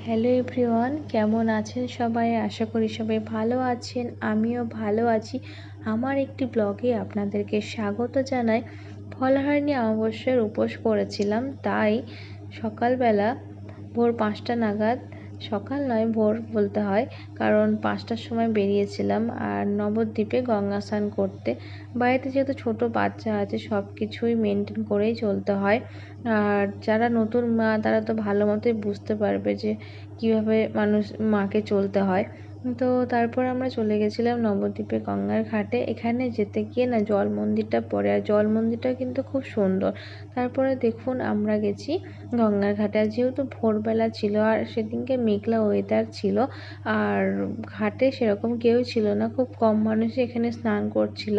Hello everyone কেমন আছেন সবাই? আশা করি সবাই ভালো আছেন, আমিও ভালো আছি। আমার একটি ব্লগে আপনাদেরকে স্বাগত জানাই। ফলহারিণী অমাবস্যার উপোস করেছিলাম তাই সকালবেলা ভোর পাঁচটা নাগাদ সকাল নয়, ভোর বলতে হয়। কারণ পাঁচটার সময় বেরিয়েছিলাম আর নবদ্বীপে গঙ্গা স্নান করতে। বাড়িতে যেহেতু ছোট বাচ্চা আছে সব কিছুই মেনটেন করেই চলতে হয়। আর যারা নতুন মা, তারা তো ভালো মতোই বুঝতে পারবে যে কীভাবে মানুষ, মাকে চলতে হয়। তো তারপর আমরা চলে গেছিলাম নবদ্বীপে গঙ্গার ঘাটে। এখানে যেতে গিয়ে না জল মন্দিরটা পড়ে আর জল মন্দিরটা কিন্তু খুব সুন্দর। তারপরে দেখুন আমরা গেছি গঙ্গার ঘাটে। আর যেহেতু ভোরবেলা ছিল আর সেদিনকে মেঘলা ওয়েদার ছিল, আর ঘাটে সেরকম কেউ ছিল না, খুব কম মানুষই এখানে স্নান করছিল।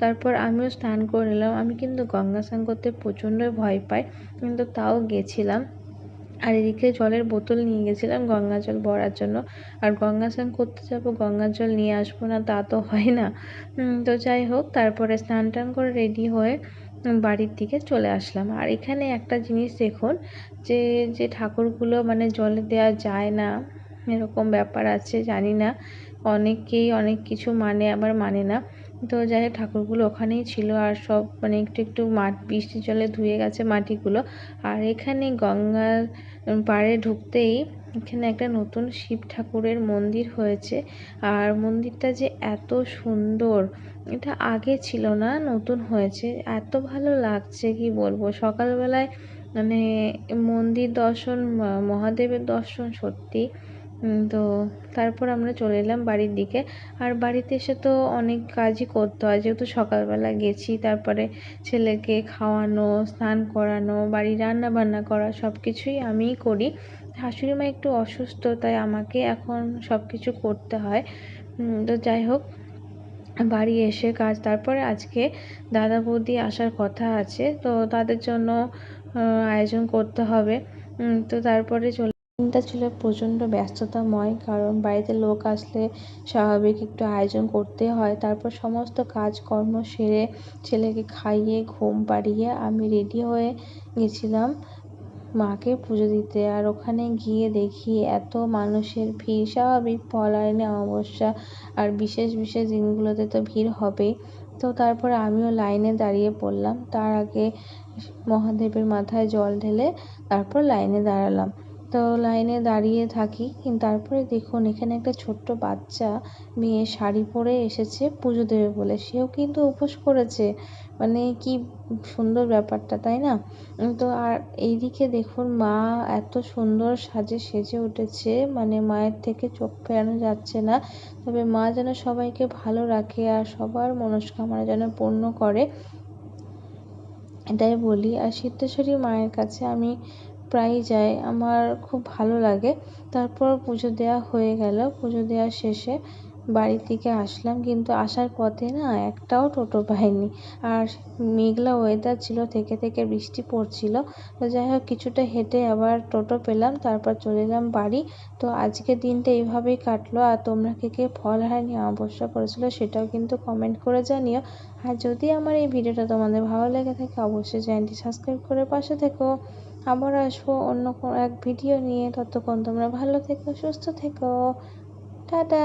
তারপর আমিও স্নান করে নিলাম। আমি কিন্তু গঙ্গা স্নান করতে প্রচণ্ড ভয় পাই, কিন্তু তাও গেছিলাম। আর এদিকে জলের বোতল নিয়ে গেছিলাম গঙ্গা জল ভরার জন্য। আর গঙ্গা স্নান করতে যাব, গঙ্গা জল নিয়ে আসব না, তা তো হয় না। তো যাই হোক, তারপরে স্নান টান করে রেডি হয়ে বাড়ির দিকে চলে আসলাম। আর এখানে একটা জিনিস দেখুন, যে যে ঠাকুরগুলো মানে জলে দেওয়া যায় না, এরকম ব্যাপার আছে, জানি না। অনেকেই অনেক কিছু মানে আবার মানে না। তো যাই হোক, ঠাকুরগুলো ওখানেই ছিল আর সব মানে একটু একটু মাঠ বৃষ্টির জলে ধুয়ে গেছে মাটিগুলো। আর এখানে গঙ্গার পাড়ে ঢুকতেই এখানে একটা নতুন শিব ঠাকুরের মন্দির হয়েছে। আর মন্দিরটা যে এত সুন্দর, এটা আগে ছিল না, নতুন হয়েছে। এত ভালো লাগছে, কি বলব? সকালবেলায় মানে মন্দির দর্শন, মহাদেবের দর্শন সত্যি তো তারপর আমরা চলে এলাম বাড়ির দিকে। আর বাড়িতে এসে তো অনেক কাজই করতে হয়। যেহেতু সকালবেলা গেছি, তারপরে ছেলেকে খাওয়ানো, স্নান করানো বাড়ি রান্না বান্না করা সব কিছুই আমিই করি। শাশুড়ি মা একটু অসুস্থ, তাই আমাকে এখন সব কিছু করতে হয়। তো যাই হোক, বাড়ি এসে কাজ, তারপরে আজকে দাদা বৌদি আসার কথা আছে, তো তাদের জন্য আয়োজন করতে হবে। তো তারপরে চলে দিনটা ছিল প্রচণ্ড ব্যস্ততাময়, কারণ বাড়িতে লোক আসলে স্বাভাবিক একটু আয়োজন করতে হয়। তারপর সমস্ত কাজকর্ম সেরে ছেলেকে খাইয়ে, ঘুম পাড়িয়ে আমি রেডি হয়ে গেছিলাম মাকে পুজো দিতে। আর ওখানে গিয়ে দেখি এত মানুষের ভিড়, স্বাভাবিক পলায়নে অমাবস্যা আর বিশেষ বিশেষ দিনগুলোতে তো ভিড় হবেই। তো তারপর আমিও লাইনে দাঁড়িয়ে পড়লাম। তার আগে মহাদেবের মাথায় জল ঢেলে তারপর লাইনে দাঁড়ালাম। তো লাইনে দাঁড়িয়ে থাকি। কিন্তু তারপরে দেখুন, এখানে একটা ছোট্ট বাচ্চা মেয়ে শাড়ি পরে এসেছে পুজো দেবে বলে। সেও কিন্তু উপোস করেছে। মানে কি সুন্দর ব্যাপারটা, তাই না? তো আর এইদিকে দেখুন, মা এত সুন্দর সাজে সেজে উঠেছে। মানে মায়ের থেকে চোখ ফেরানো যাচ্ছে না। তবে মা যেন সবাইকে ভালো রাখে আর সবার মনস্কামনা যেন পূর্ণ করে। এটাই বলি। আর সিদ্ধেশ্বরী মায়ের কাছে আমি প্রায়ই যাই আমার খুব ভালো লাগে। তারপর পুজো দেওয়া হয়ে গেল। পুজো দেওয়া শেষে বাড়ির দিকে আসলাম। কিন্তু আসার পথে না একটাও টোটো পাইনি। আর মেঘলা ওয়েদার ছিল, থেকে থেকে বৃষ্টি পড়ছিল। তো যাই হোক, কিছুটা হেঁটে আবার টোটো পেলাম। তারপর চলে এলাম বাড়ি। তো আজকে দিনটা এইভাবেই কাটলো। আর তোমরা কে কে ফল হারানি, অবশ্য করেছিল সেটাও কিন্তু কমেন্ট করে জানিও। আর যদি আমার এই ভিডিওটা তোমাদের ভালো লেগে থাকে, অবশ্যই চ্যানেলটি সাবস্ক্রাইব করে পাশে থেকো। আবার আসব অন্য কোনো এক ভিডিও নিয়ে। ততক্ষণ তোমরা ভালো থেকো সুস্থ থেকো। টাটা!